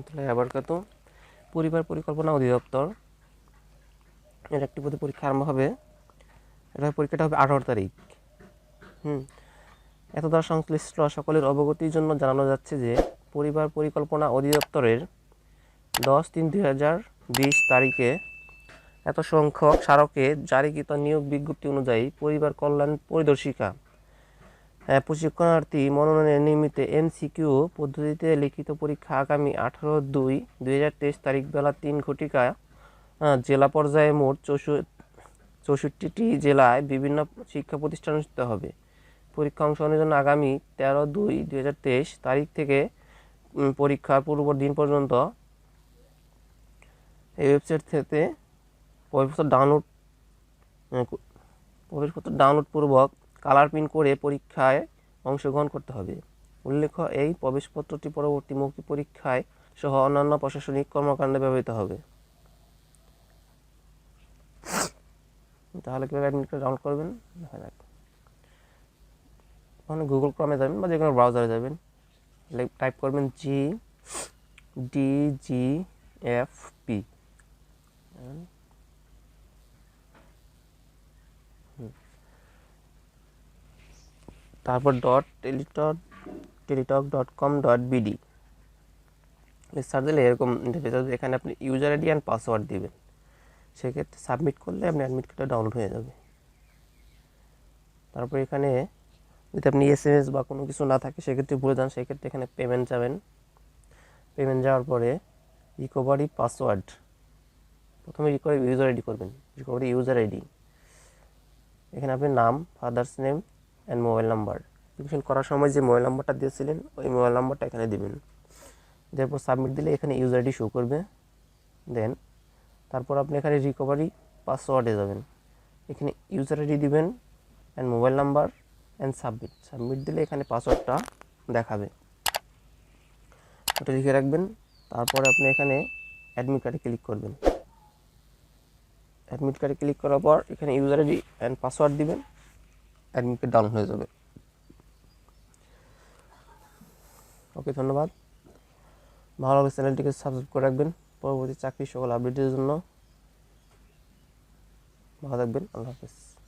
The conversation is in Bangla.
রহমতুল্লাহ পরিবার পরিকল্পনা অধিদপ্তর। এর একটি পদে পরীক্ষা আরম্ভ হবে। এটা পরীক্ষাটা হবে আঠারো তারিখ। হুম। এত দ্বারা সংশ্লিষ্ট সকলের অবগতির জন্য জানানো যাচ্ছে যে, পরিবার পরিকল্পনা অধিদপ্তরের দশ তিন দুই হাজার বিশ তারিখে এত সংখ্যক স্মারকে জারিকৃত নিয়োগ বিজ্ঞপ্তি অনুযায়ী পরিবার কল্যাণ পরিদর্শিকা প্রশিক্ষণার্থী মনোনয়নের নিমিত্তে এমসিকিউ পদ্ধতিতে লিখিত পরীক্ষা আগামী আঠারো দুই দুই হাজার তেইশ তারিখ বেলা তিন ঘটিকা জেলা পর্যায়ে মোট চৌষট্টি, চৌষট্টিটি জেলায় বিভিন্ন শিক্ষা প্রতিষ্ঠান অনুষ্ঠিত হবে। পরীক্ষা অংশগ্রহণের জন্য আগামী তেরো দুই দুই হাজার তেইশ তারিখ থেকে পরীক্ষার পূর্ব দিন পর্যন্ত এই ওয়েবসাইট থেকে প্রবেশপত্র ডাউনলোড প্রবেশপত্র ডাউনলোড পূর্বক কালার প্রিন্ট করে পরীক্ষায় অংশগ্রহণ করতে হবে। উল্লেখ্য, এই প্রবেশপত্রটি পরবর্তী মৌখিক পরীক্ষায় সহ অন্যান্য প্রশাসনিক কর্মকাণ্ডে ব্যবহৃত হবে। তাহলে কীভাবে অ্যাডমিট কার্ড ডাউনলোড করবেন? দেখা যাক। ওখানে গুগল ক্রমে যাবেন বা যে কোনো ব্রাউজারে যাবেন টাইপ করবেন G D G F P তারপর dot Teletalk Teletalk dot com dot BD search দিলে এরকম ইন্টারফেস এখানে আপনি ইউজার আইডি অ্যান্ড পাসওয়ার্ড দেবেন। সেক্ষেত্রে সাবমিট করলে আপনি অ্যাডমিট কার্ডটা ডাউনলোড হয়ে যাবে। তারপর এখানে যদি আপনি এস এম এস বা কোনো কিছু না থাকে, সেক্ষেত্রে ভুলে যান, সেক্ষেত্রে এখানে পেমেন্ট যাবেন। পেমেন্ট যাওয়ার পরে রিকভারি পাসওয়ার্ড প্রথমে রিকভারি ইউজার আইডি করবেন। রিকভারি ইউজার আইডি এখানে আপনি নাম father's name and mobile number application করার সময় যে মোবাইল নাম্বারটা দিয়েছিলেন, ওই মোবাইল নাম্বারটা এখানে দিবেন। তারপর সাবমিট দিলে এখানে ইউজার আইডি শো করবে। দেন তারপর আপনি এখানে রিকভারি পাসওয়ার্ডে যাবেন। এখানে ইউজার আইডি দিবেন and mobile number and submit submit দিলে এখানে পাসওয়ার্ডটা দেখাবে। ওটা লিখে রাখবেন। তারপরে আপনি এখানে অ্যাডমিট কার্ডে ক্লিক করবেন। অ্যাডমিট কার্ডে ক্লিক করার পর এখানে ইউজার আইডি অ্যান্ড পাসওয়ার্ড দিবেন। অ্যাডমিট কার্ড ডাউন হয়ে যাবে। ওকে ধন্যবাদ। ভালো লাগলে চ্যানেলটিকে সাবস্ক্রাইব করে রাখবেন। পরবর্তী চাকরির সকল আপডেটের জন্য। ভালো থাকবেন, আল্লাহ হাফেজ।